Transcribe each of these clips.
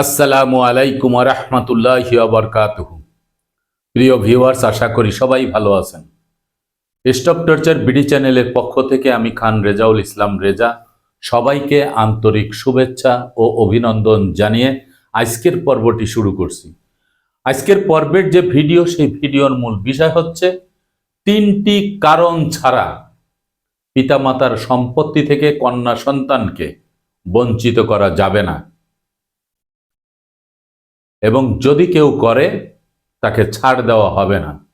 আসসালামু আলাইকুম রহমতুল্লাহ বরকাতুহু। প্রিয় ভিউয়ার্স, আশা করি সবাই ভালো আছেন। স্টক টর্চার বিডি চ্যানেলের পক্ষ থেকে আমি খান রেজাউল ইসলাম রেজা সবাইকে আন্তরিক শুভেচ্ছা ও অভিনন্দন জানিয়ে আজকের পর্বটি শুরু করছি। আজকের পর্বের যে ভিডিও, সেই ভিডিওর মূল বিষয় হচ্ছে তিনটি কারণ ছাড়া পিতামাতার সম্পত্তি থেকে কন্যা সন্তানকে বঞ্চিত করা যাবে না। এবং যদি কেউ করে, তাকে ছাড় দেওয়া হবে না।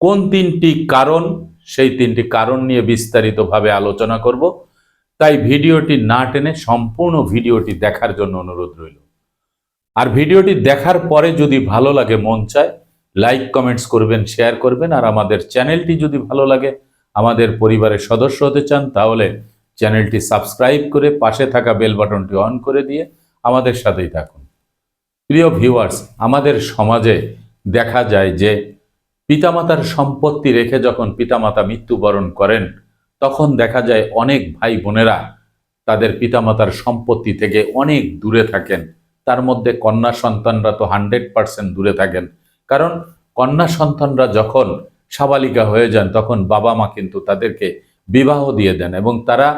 কোন তিনটি কারণ, সেই তিনটি কারণ নিয়ে বিস্তারিতভাবে আলোচনা করব। তাই ভিডিওটি না টেনে সম্পূর্ণ ভিডিওটি দেখার জন্য অনুরোধ রইল। আর ভিডিওটি দেখার পরে যদি ভালো লাগে, মন চায়, লাইক, কমেন্টস করবেন, শেয়ার করবেন। আর আমাদের চ্যানেলটি যদি ভালো লাগে, আমাদের পরিবারের সদস্য হতে চান, তাহলে চ্যানেলটি সাবস্ক্রাইব করে পাশে থাকা বেল বাটনটি অন করে দিয়ে আমাদের সাথেই থাকুন। প্রিয় ভিউয়ার্স, আমাদের সমাজে দেখা যায় যে পিতামাতার সম্পত্তি রেখে যখন পিতামাতা মৃত্যুবরণ করেন, তখন দেখা যায় অনেক ভাই বোনেরা তাদের পিতামাতার সম্পত্তি থেকে অনেক দূরে থাকেন। তার মধ্যে কন্যা সন্তানরা তো হান্ড্রেড পার্সেন্ট দূরে থাকেন। কারণ কন্যা সন্তানরা যখন সাবালিকা হয়ে যান, তখন বাবা মা কিন্তু তাদেরকে বিবাহ দিয়ে দেন এবং তারা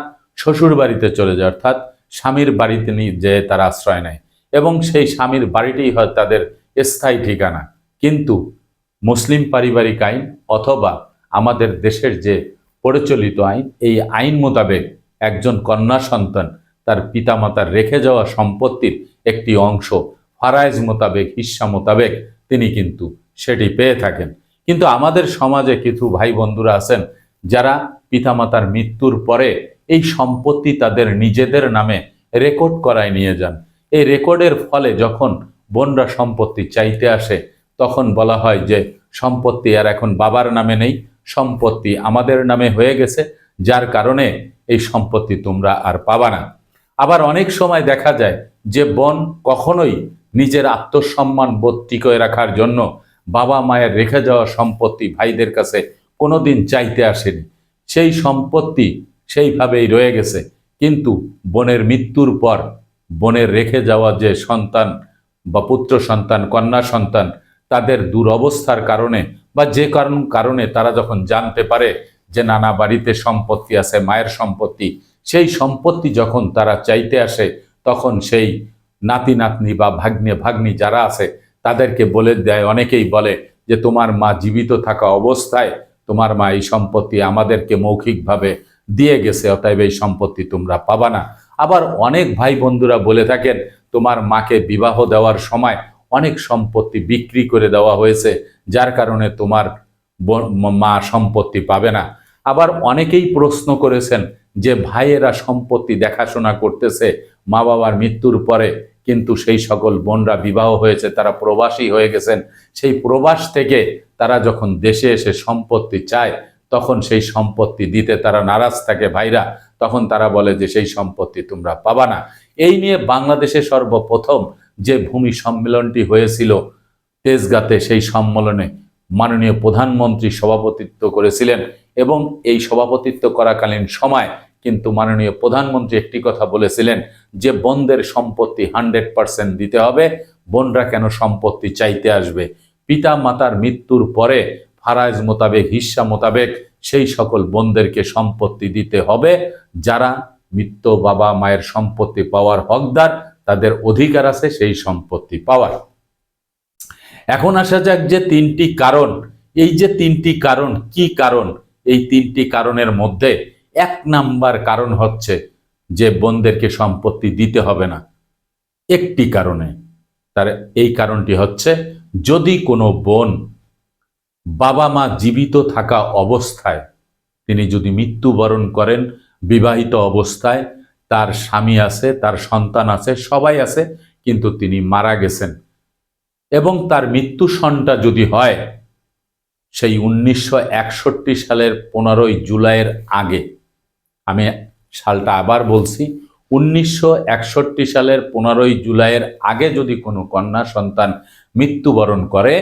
শ্বশুর বাড়িতে চলে যায়, অর্থাৎ স্বামীর বাড়িতে নিয়ে যেয়ে তারা আশ্রয় নেয়। এবং সেই স্বামীর বাড়িতেই হয় তাদের স্থায়ী ঠিকানা। কিন্তু মুসলিম পারিবারিক আইন অথবা আমাদের দেশের যে প্রচলিত আইন, এই আইন মোতাবেক একজন কন্যা সন্তান তার পিতামাতার রেখে যাওয়া সম্পত্তির একটি অংশ ফারাইজ মোতাবেক, হিস্সা মোতাবেক তিনি কিন্তু সেটি পেয়ে থাকেন। কিন্তু আমাদের সমাজে কিছু ভাই বন্ধুরা আছেন যারা পিতামাতার মৃত্যুর পরে এই সম্পত্তি তাদের নিজেদের নামে রেকর্ড করায় নিয়ে যান। এই রেকর্ডের ফলে যখন বোনরা সম্পত্তি চাইতে আসে, তখন বলা হয় যে সম্পত্তি আর এখন বাবার নামে নেই, সম্পত্তি আমাদের নামে হয়ে গেছে, যার কারণে এই সম্পত্তি তোমরা আর পাবা না। আবার অনেক সময় দেখা যায় যে বোন কখনোই নিজের আত্মসম্মান বোধ টিকয়ে রাখার জন্য বাবা মায়ের রেখে যাওয়া সম্পত্তি ভাইদের কাছে কোনোদিন চাইতে আসেনি। সেই সম্পত্তি সেইভাবেই রয়ে গেছে। কিন্তু বোনের মৃত্যুর পর বোনের রেখে যাওয়া যে সন্তান বা পুত্র সন্তান, কন্যা সন্তান, তাদের দুরবস্থার কারণে বা যে কারণ কারণে তারা যখন জানতে পারে যে নানা বাড়িতে সম্পত্তি আছে, মায়ের সম্পত্তি, সেই সম্পত্তি যখন তারা চাইতে আসে, তখন সেই নাতি, নাতনি বা ভাগ্নে, ভাগ্নি যারা আছে, তাদেরকে বলে দেয়, অনেকেই বলে যে তোমার মা জীবিত থাকা অবস্থায় তোমার মা এই সম্পত্তি আমাদেরকে মৌখিকভাবে দিয়ে গেছে, অতএব এই সম্পত্তি তোমরা পাবা না। আবার অনেক ভাই বন্ধুরা বলে থাকেন, তোমার মাকে বিবাহ দেওয়ার সময় অনেক সম্পত্তি বিক্রি করে দেওয়া হয়েছে, যার কারণে তোমার মা সম্পত্তি পাবে না। আবার অনেকেই প্রশ্ন করেছেন যে ভাইয়েরা সম্পত্তি দেখাশোনা করতেছে মা বাবার মৃত্যুর পরে, কিন্তু সেই সকল বোনরা বিবাহ হয়েছে, তারা প্রবাসী হয়ে গেছেন। সেই প্রবাস থেকে তারা যখন দেশে এসে সম্পত্তি চায়, তখন সেই সম্পত্তি দিতে তারা নারাজ থাকে ভাইরা। তখন তারা বলে যে সেই সম্পত্তি তোমরা পাবা না। এই নিয়ে বাংলাদেশে সর্বপ্রথম যে ভূমি সম্মেলনটি হয়েছিল তেজগাতে, সেই সম্মেলনে মাননীয় প্রধানমন্ত্রী সভাপতিত্ব করেছিলেন এবং এই সভাপতিত্ব করাকালীন সময় কিন্তু মাননীয় প্রধানমন্ত্রী একটি কথা বলেছিলেন যে বোনদের সম্পত্তি হান্ড্রেড পার্সেন্ট দিতে হবে, বোনরা কেন সম্পত্তি চাইতে আসবে? পিতা মাতার মৃত্যুর পরে ফারাজ মোতাবেক হিস্সা মোতাবেক সেই সকল বোনদেরকে সম্পত্তি দিতে হবে। যারা মৃত্যু বাবা মায়ের সম্পত্তি পাওয়ার হকদার, তাদের অধিকার আছে সেই সম্পত্তি পাওয়ার। এখন আসা যাক যে তিনটি কারণ। এই যে তিনটি কারণ, কি কারণ? এই তিনটি কারণের মধ্যে এক নাম্বার কারণ হচ্ছে যে বোনদেরকে সম্পত্তি দিতে হবে না। একটি কারণে। তার এই কারণটি হচ্ছে, যদি কোনো বোন বাবা মা জীবিত থাকা অবস্থায়, তিনি যদি মৃত্যুবরণ করেন বিবাহিত অবস্থায়, তার স্বামী আছে, তার সন্তান আছে, সবাই আছে, কিন্তু তিনি মারা গেছেন। এবং তার মৃত্যু সনটা যদি হয়, সেই উনিশশো একষট্টি সালের পনেরোই জুলাইয়ের আগে, আমি সালটা আবার বলছি, উনিশশো একষট্টি সালের পনেরোই জুলাইয়ের আগে যদি কোনো কন্যা সন্তান মৃত্যুবরণ করে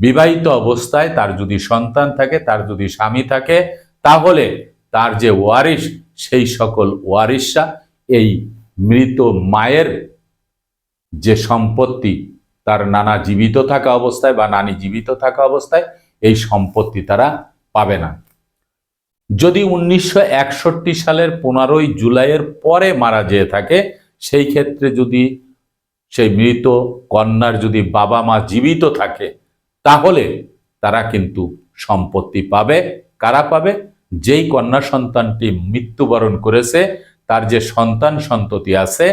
বিবাহিত অবস্থায় তার যদি সন্তান থাকে, তার যদি স্বামী থাকে, তাহলে তার যে ওয়ারিশ, সেই সকল ওয়ারিশরা এই মৃত মায়ের যে সম্পত্তি, তার নানা জীবিত থাকা অবস্থায় বা নানি জীবিত থাকা অবস্থায়, এই সম্পত্তি তারা পাবে না। যদি উনিশশো একষট্টি সালের পনেরোই জুলাইয়ের পরে মারা যেয়ে থাকে, সেই ক্ষেত্রে যদি সেই মৃত কন্যার যদি বাবা মা জীবিত থাকে তাহলে তারা কিন্তু সম্পত্তি পাবে। কারা পাবে? যেই কন্যা সন্তানটি মৃত্যুবরণ করেছে, তার যে সন্তান সন্ততি আছে,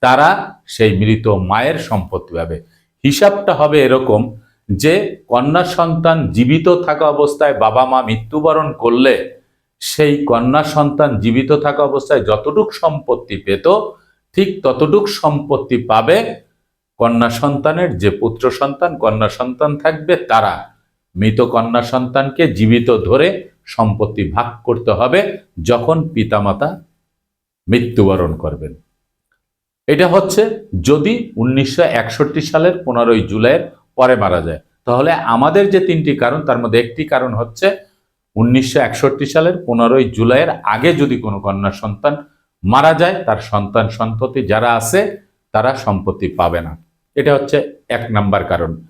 তারা সেই মৃত মায়ের সম্পত্তি পাবে। হিসাবটা হবে এরকম যে, কন্যা সন্তান জীবিত থাকা অবস্থায় বাবা মা মৃত্যুবরণ করলে, সেই কন্যা সন্তান জীবিত থাকা অবস্থায় যতটুক সম্পত্তি পেত, ঠিক ততটুক সম্পত্তি পাবে কন্যা সন্তানের যে পুত্র সন্তান, কন্যা সন্তান থাকবে তারা। মৃত কন্যা সন্তানকে জীবিত ধরে সম্পত্তি ভাগ করতে হবে যখন পিতামাতা মৃত্যুবরণ করবেন। এটা হচ্ছে যদি উনিশশো একষট্টি সালের পনেরোই জুলাইয়ের পরে মারা যায়। তাহলে আমাদের যে তিনটি কারণ, তার মধ্যে একটি কারণ হচ্ছে উনিশশো একষট্টি সালের পনেরোই জুলাইয়ের আগে যদি কোনো কন্যা সন্তান মারা যায়, তার সন্তান সন্ততি যারা আছে, তারা সম্পত্তি পাবে না। এটা হচ্ছে এক নাম্বার কারণ।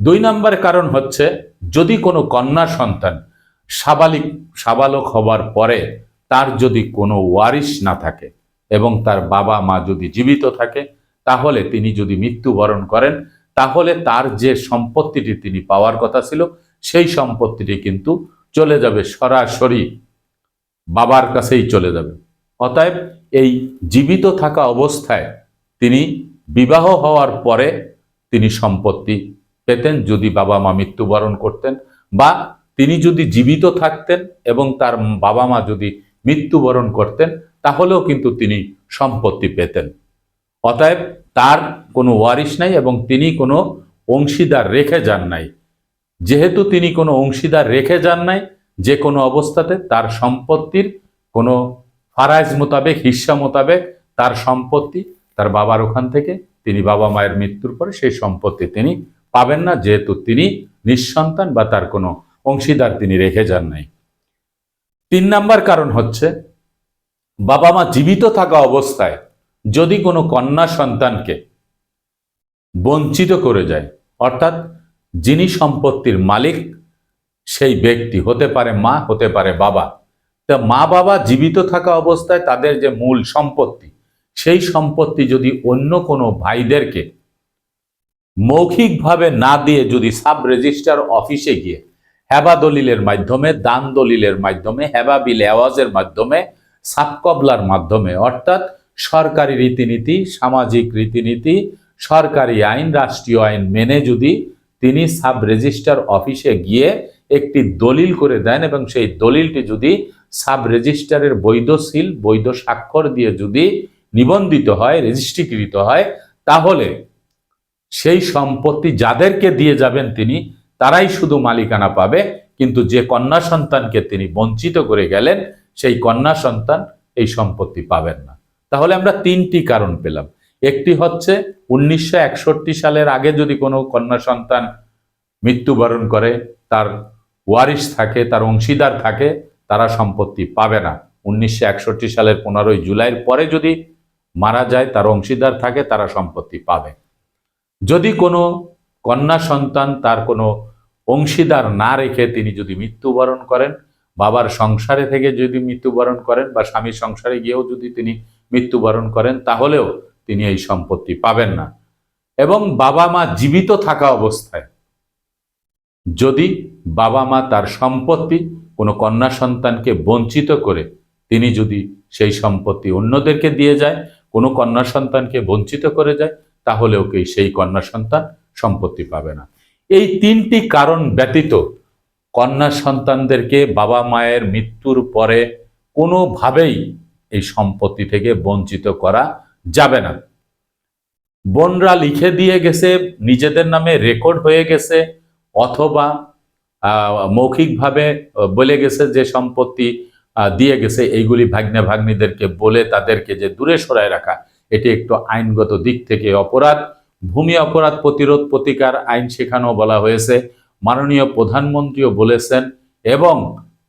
দুই নাম্বার কারণ হচ্ছে, যদি কোনো কন্যা সন্তান সাবালিক, সাবালক হবার পরে তার যদি কোনো ওয়ারিশ না থাকে এবং তার বাবা মা যদি জীবিত থাকে, তাহলে তিনি যদি মৃত্যুবরণ করেন, তাহলে তার যে সম্পত্তিটি তিনি পাওয়ার কথা ছিল, সেই সম্পত্তিটি কিন্তু চলে যাবে, সরাসরি বাবার কাছেই চলে যাবে। অতএব এই জীবিত থাকা অবস্থায় তিনি বিবাহ হওয়ার পরে তিনি সম্পত্তি পেতেন যদি বাবা মা মৃত্যুবরণ করতেন বা তিনি যদি জীবিত থাকতেন এবং তার বাবা মা যদি মৃত্যুবরণ করতেন, তাহলেও কিন্তু তিনি সম্পত্তি পেতেন। অতএব তার কোনো ওয়ারিশ নাই এবং তিনি কোনো অংশীদার রেখে যান নাই। যেহেতু তিনি কোনো অংশীদার রেখে যান নাই, যে কোনো অবস্থাতে তার সম্পত্তির কোনো ফারাইজ মোতাবেক, হিস্সা মোতাবেক তার সম্পত্তি তার বাবার ওখান থেকে, তিনি বাবা মায়ের মৃত্যুর পরে সেই সম্পত্তি তিনি পাবেন না, যেহেতু তিনি নিঃসন্তান বা তার কোনো অংশীদার তিনি রেখে যান নাই। তিন নাম্বার কারণ হচ্ছে, বাবা মা জীবিত থাকা অবস্থায় যদি কোনো কন্যা সন্তানকে বঞ্চিত করে যায়, অর্থাৎ যিনি সম্পত্তির মালিক, সেই ব্যক্তি হতে পারে মা, হতে পারে বাবা, তা মা বাবা জীবিত থাকা অবস্থায় তাদের যে মূল সম্পত্তি সেই সম্পত্তি যদি অন্য কোনো ভাইদেরকে মৌখিকভাবে না দিয়ে যদি সাব রেজিস্ট্রার অফিসে গিয়ে হেবা দলিলের মাধ্যমে, দান দলিলের মাধ্যমে, হেবা বিল আওয়াজের মাধ্যমে সাবকবলার মাধ্যমে, অর্থাৎ সরকারি রীতিনীতি, সামাজিক রীতিনীতি, সরকারি আইন, রাষ্ট্রীয় আইন মেনে যদি তিনি সাব রেজিস্ট্রার অফিসে গিয়ে একটি দলিল করে দেন এবং সেই দলিলটি যদি সাব রেজিস্ট্রারের বৈধ সিল, বৈধ স্বাক্ষর দিয়ে যদি নিবন্ধিত হয়, রেজিস্ট্রিকৃত হয়, তাহলে সেই সম্পত্তি যাদেরকে দিয়ে যাবেন তিনি, তারাই শুধু মালিকানা পাবে, কিন্তু যে কন্যা সন্তানকে তিনি বঞ্চিত করে গেলেন, সেই কন্যা সন্তান এই সম্পত্তি পাবেন না। তাহলে আমরা তিনটি কারণ পেলাম। একটি হচ্ছে, উনিশশো একষট্টি সালের আগে যদি কোনো কন্যা সন্তান মৃত্যুবরণ করে, তার ওয়ারিশ থাকে, তার অংশীদার থাকে, তারা সম্পত্তি পাবে না। উনিশশো একষট্টি সালের পনেরোই জুলাইয়ের পরে যদি মারা যায়, তার অংশীদার থাকে, তারা সম্পত্তি পাবে। যদি কোনো কন্যা সন্তান তার কোনো অংশীদার না রেখে তিনি যদি মৃত্যুবরণ করেন, বাবার সংসারে থেকে যদি মৃত্যুবরণ করেন বা স্বামীর সংসারে গিয়েও যদি তিনি মৃত্যুবরণ করেন, তাহলেও তিনি এই সম্পত্তি পাবেন না। এবং বাবা মা জীবিত থাকা অবস্থায় যদি বাবা মা তার সম্পত্তি কোনো কন্যা সন্তানকে বঞ্চিত করে, তিনি যদি সেই সম্পত্তি অন্যদেরকে দিয়ে যায় কোনো কন্যা সন্তানকে বঞ্চিত করে যায়, তাহলেও কি সেই কন্যা সন্তান সম্পত্তি পাবে না। এই তিনটি কারণ ব্যতীত কন্যা সন্তানদেরকে বাবা মায়ের মৃত্যুর পরে কোনোভাবেই এই সম্পত্তি থেকে বঞ্চিত করা যাবে না। বোনরা লিখে দিয়ে গেছে, নিজেদের নামে রেকর্ড হয়ে গেছে, অথবা মৌখিকভাবে বলে গেছে যে সম্পত্তি দিয়ে গেছে। এইগুলি ভাগ্নে ভাগ্নিদেরকে বলে তাদেরকে যে দূরে সরায় রাখা, এটি একটু আইনগত দিক থেকে অপরাধ। ভূমি অপরাধ প্রতিরোধ প্রতিকার আইন শেখানো বলা হয়েছে। মাননীয় প্রধানমন্ত্রীও বলেছেন এবং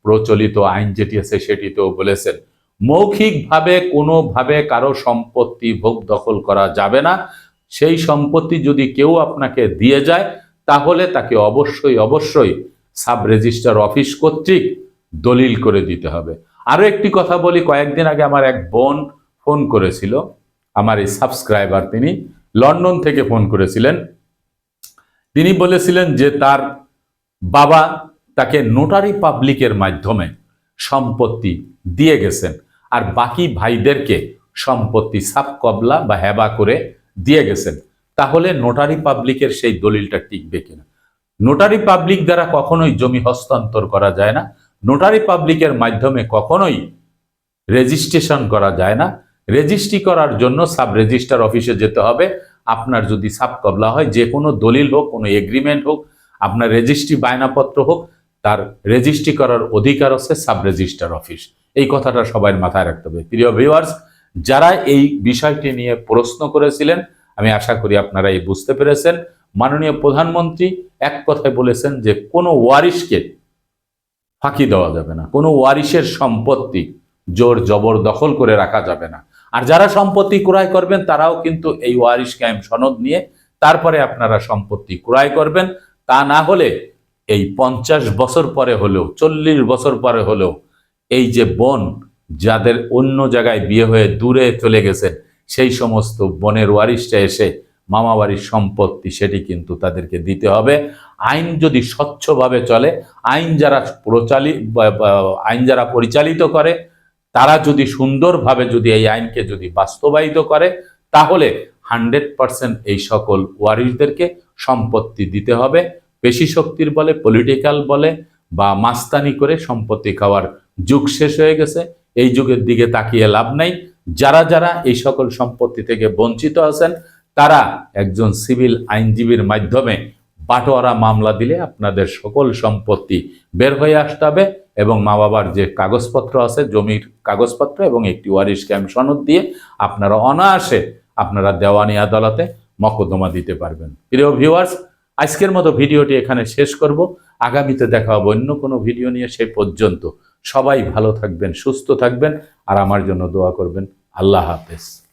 প্রচলিত আইন যেটি আছে সেটিতেও বলেছেন। মৌখিকভাবে কোনোভাবে কারও সম্পত্তি ভোগ দখল করা যাবে না। সেই সম্পত্তি যদি কেউ আপনাকে দিয়ে যায়, তাহলে তাকে অবশ্যই অবশ্যই সাব রেজিস্ট্রার অফিস কর্তৃক দলিল করে দিতে হবে। আরও একটি কথা বলি, কয়েকদিন আগে আমার এক বোন ফোন করেছিল, আমার এই সাবস্ক্রাইবার তিনি লন্ডন থেকে ফোন করেছিলেন। তিনি বলেছিলেন যে তার বাবা তাকে নোটারি পাবলিকের মাধ্যমে সম্পত্তি দিয়ে গেছেন আর বাকি ভাইদেরকে সম্পত্তি সাব কবলা বা হেবা করে দিয়ে গেছেন। তাহলে নোটারি পাবলিকের সেই দলিলটা টিকবে কিনা? নোটারি পাবলিক দ্বারা কখনোই জমি হস্তান্তর করা যায় না। নোটারি পাবলিকের মাধ্যমে কখনোই রেজিস্ট্রেশন করা যায় না। রেজিস্ট্রি করার জন্য সাব রেজিস্টার অফিসে যেতে হবে। আপনার যদি সাব কবলা হয়, যে কোনো দলিল হোক, কোনো এগ্রিমেন্ট হোক, আপনার রেজিস্ট্রি বায়নাপত্র হোক, তার রেজিস্ট্রি করার অধিকার আছে সাব রেজিস্টার অফিস এই কথাটা সবাই মাথায় রাখতে হবে। প্রিয় ভিউয়ার্স যারা এই বিষয়টি নিয়ে প্রশ্ন করেছিলেন, আমি আশা করি আপনারা এই বুঝতে পেরেছেন। মাননীয় প্রধানমন্ত্রী এক কথায় বলেছেন যে কোনো ওয়ারিশকে ফাঁকি দেওয়া যাবে না। কোনো ওয়ারিশের সম্পত্তি জোর জবর দখল করে রাখা যাবে না। আর যারা সম্পত্তি ক্রয় করবেন, তারাও কিন্তু এই ওয়ারিশ কায়েম সনদ নিয়ে তারপরে আপনারা সম্পত্তি ক্রয় করবেন। তা না হলে এই পঞ্চাশ বছর পরে হলেও, চল্লিশ বছর পরে হলেও এই যে বোন যাদের অন্য জায়গায় বিয়ে হয়ে দূরে চলে গেছেন, সেই সমস্ত বনের ওয়ারিশটা এসে মামাবাড়ির সম্পত্তি সেটি কিন্তু তাদেরকে দিতে হবে। আইন যদি স্বচ্ছভাবে চলে, আইন যারা প্রচালি আইন যারা পরিচালিত করে, তারা যদি সুন্দরভাবে যদি এই আইনকে যদি বাস্তবায়িত করে, তাহলে হান্ড্রেড পার্সেন্ট এই সকল ওয়ারিশদেরকে সম্পত্তি দিতে হবে। পেশি শক্তির বলে, পলিটিক্যাল বলে, বা মাস্তানি করে সম্পত্তি খাওয়ার যুগ শেষ হয়ে গেছে। এই যুগের দিকে তাকিয়ে লাভ নাই। যারা যারা এই সকল সম্পত্তি থেকে বঞ্চিত আছেন, তারা একজন সিভিল আইনজীবীর মাধ্যমে বাটোয়ারা মামলা দিলে আপনাদের সকল সম্পত্তি বের হয়ে আসতে হবে এবং মা বাবার যে কাগজপত্র আছে, জমির কাগজপত্র এবং একটি ওয়ারিশ ক্যাম্প সনদ দিয়ে আপনারা অনায়াসে আপনারা দেওয়ানি আদালতে মকদ্দমা দিতে পারবেন। প্রিয় ভিউয়ার্স আজকের মতো ভিডিওটি এখানে শেষ করব। আগামীতে দেখা হবে অন্য কোনো ভিডিও নিয়ে, সে পর্যন্ত সবাই ভালো থাকবেন, সুস্থ থাকবেন, আর আমার জন্য দোয়া করবেন। আল্লাহ হাফেজ।